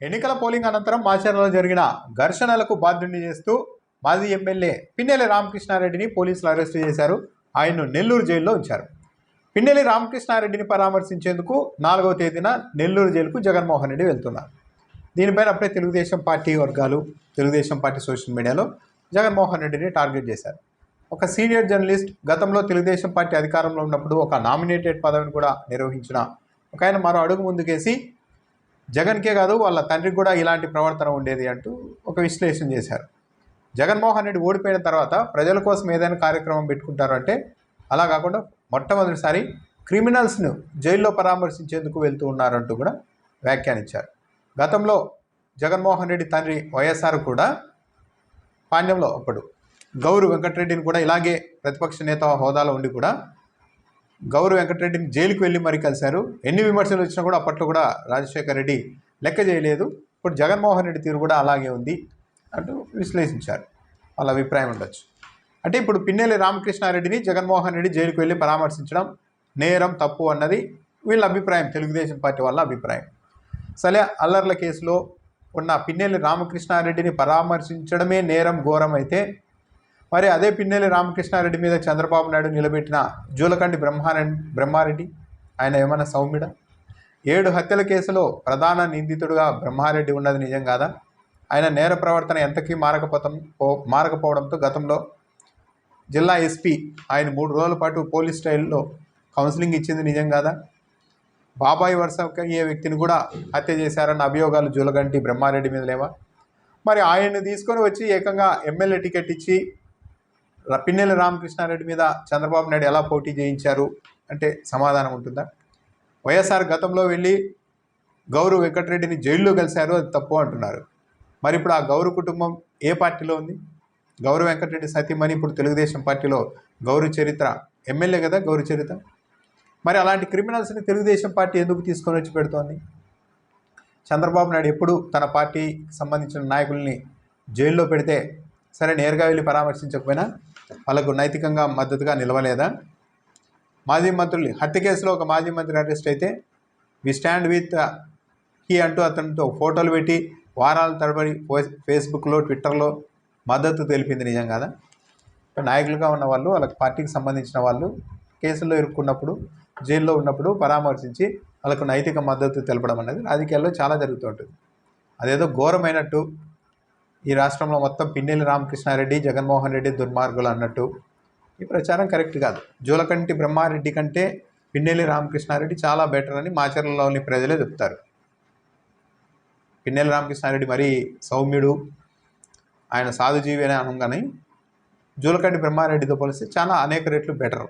ఎన్నికల పోలింగ్ అనంతరం మాచర్లలో జరిగిన ఘర్షణలకు బాధ్యుడిని చేస్తూ మాజీ ఎమ్మెల్యే పిన్నెల్లి రామకృష్ణారెడ్డిని పోలీసులు అరెస్టు చేశారు. ఆయన్ను నెల్లూరు జైల్లో ఉంచారు. పిన్నెల్లి రామకృష్ణారెడ్డిని పరామర్శించేందుకు నాలుగవ తేదీన నెల్లూరు జైలుకు జగన్మోహన్ రెడ్డి వెళ్తున్నారు. దీనిపైన అప్పుడే తెలుగుదేశం పార్టీ వర్గాలు తెలుగుదేశం పార్టీ సోషల్ మీడియాలో జగన్మోహన్ రెడ్డిని టార్గెట్ చేశారు. ఒక సీనియర్ జర్నలిస్ట్ గతంలో తెలుగుదేశం పార్టీ అధికారంలో ఉన్నప్పుడు ఒక నామినేటెడ్ పదవిని కూడా నిర్వహించిన ఒక ఆయన మరో అడుగు ముందుకేసి జగన్కే కాదు వాళ్ళ తండ్రికి కూడా ఇలాంటి ప్రవర్తన ఉండేది అంటూ ఒక విశ్లేషణ చేశారు. జగన్మోహన్ రెడ్డి ఓడిపోయిన తర్వాత ప్రజల కోసం ఏదైనా కార్యక్రమం పెట్టుకుంటారు అంటే అలా కాకుండా మొట్టమొదటిసారి క్రిమినల్స్ను జైల్లో పరామర్శించేందుకు వెళ్తూ ఉన్నారంటూ కూడా వ్యాఖ్యానించారు. గతంలో జగన్మోహన్ రెడ్డి తండ్రి వైఎస్ఆర్ కూడా పాండ్యంలో అప్పుడు గౌరు వెంకటరెడ్డిని కూడా ఇలాగే ప్రతిపక్ష నేత హోదాలో ఉండి కూడా గౌరవ వెంకటరెడ్డిని జైలుకు వెళ్ళి మరీ కలిశారు. ఎన్ని విమర్శలు వచ్చినా కూడా అప్పట్లో కూడా రాజశేఖర రెడ్డి లెక్క చేయలేదు. ఇప్పుడు జగన్మోహన్ రెడ్డి తీరు కూడా అలాగే ఉంది అంటూ విశ్లేషించారు. వాళ్ళ అభిప్రాయం ఉండొచ్చు. అంటే ఇప్పుడు పిన్నెల్లి రామకృష్ణారెడ్డిని జగన్మోహన్ రెడ్డి జైలుకు వెళ్ళి పరామర్శించడం నేరం తప్పు అన్నది వీళ్ళ అభిప్రాయం తెలుగుదేశం పార్టీ వాళ్ళ అభిప్రాయం. సలే అల్లర్ల కేసులో ఉన్న పిన్నెల్లి రామకృష్ణారెడ్డిని పరామర్శించడమే నేరం ఘోరం అయితే మరి అదే పిన్నెల్లి రామకృష్ణారెడ్డి మీద చంద్రబాబు నాయుడు నిలబెట్టిన జూలకండి బ్రహ్మారెడ్డి బ్రహ్మారెడ్డి ఆయన ఏమైనా సౌమ్యుడ? ఏడు హత్యల కేసులో ప్రధాన నిందితుడుగా బ్రహ్మారెడ్డి ఉన్నది నిజం కాదా? ఆయన నేర ప్రవర్తన ఎంతకీ మారకపోతం పో మారకపోవడంతో గతంలో జిల్లా ఎస్పీ ఆయన మూడు రోజుల పాటు పోలీస్ స్టైల్లో కౌన్సిలింగ్ ఇచ్చింది నిజం కాదా? బాబాయి వరుస అయ్యే వ్యక్తిని కూడా హత్య చేశారన్న అభియోగాలు జూలగంటి బ్రహ్మారెడ్డి మీద లేవా? మరి ఆయన్ని తీసుకొని వచ్చి ఏకంగా ఎమ్మెల్యే టికెట్ ఇచ్చి పిన్నెల్లి రామకృష్ణారెడ్డి మీద చంద్రబాబు నాయుడు ఎలా పోటీ చేయించారు? అంటే సమాధానం ఉంటుందా? వైఎస్ఆర్ గతంలో వెళ్ళి గౌరవ్ వెంకటరెడ్డిని జైల్లో కలిశారు అది తప్పు అంటున్నారు. మరి ఇప్పుడు ఆ గౌరవ కుటుంబం ఏ పార్టీలో ఉంది? గౌరవ వెంకటరెడ్డి సతీమణి ఇప్పుడు తెలుగుదేశం పార్టీలో గౌరవ చరిత్ర ఎమ్మెల్యే కదా గౌరవ చరిత్ర. మరి అలాంటి క్రిమినల్స్ని తెలుగుదేశం పార్టీ ఎందుకు తీసుకొని వచ్చి పెడుతోంది? చంద్రబాబు నాయుడు ఎప్పుడు తన పార్టీకి సంబంధించిన నాయకుల్ని జైల్లో పెడితే సరే నేరుగా వెళ్ళి పరామర్శించకపోయినా వాళ్ళకు నైతికంగా మద్దతుగా నిలవలేదా? మాజీ మంత్రులు హత్య కేసులో ఒక మాజీ మంత్రి అరెస్ట్ అయితే వి స్టాండ్ విత్ హీ అంటూ అతనితో ఫోటోలు పెట్టి వారాల తరబడి ఫేస్బుక్లో ట్విట్టర్లో మద్దతు తెలిపింది నిజం కదా? నాయకులుగా ఉన్న వాళ్ళు వాళ్ళకి పార్టీకి సంబంధించిన వాళ్ళు కేసుల్లో ఇరుక్కున్నప్పుడు జైల్లో ఉన్నప్పుడు పరామర్శించి వాళ్ళకు నైతిక మద్దతు తెలపడం అనేది రాజకీయాల్లో చాలా జరుగుతూ ఉంటుంది. అదేదో ఘోరమైనట్టు ఈ రాష్ట్రంలో మొత్తం పిన్నెల్లి రామకృష్ణారెడ్డి జగన్మోహన్ రెడ్డి దుర్మార్గులు అన్నట్టు ఈ ప్రచారం కరెక్ట్ కాదు. జూలకంటి బ్రహ్మారెడ్డి కంటే పిన్నెల్లి రామకృష్ణారెడ్డి చాలా బెటర్ అని మాచర్లలోని ప్రజలే చెప్తారు. పిన్నెల్లి రామకృష్ణారెడ్డి మరీ సౌమ్యుడు ఆయన సాధుజీవి అని అనగానే జూలకంటి బ్రహ్మారెడ్డితో పోలిస్తే చాలా అనేక రెట్లు బెటర్.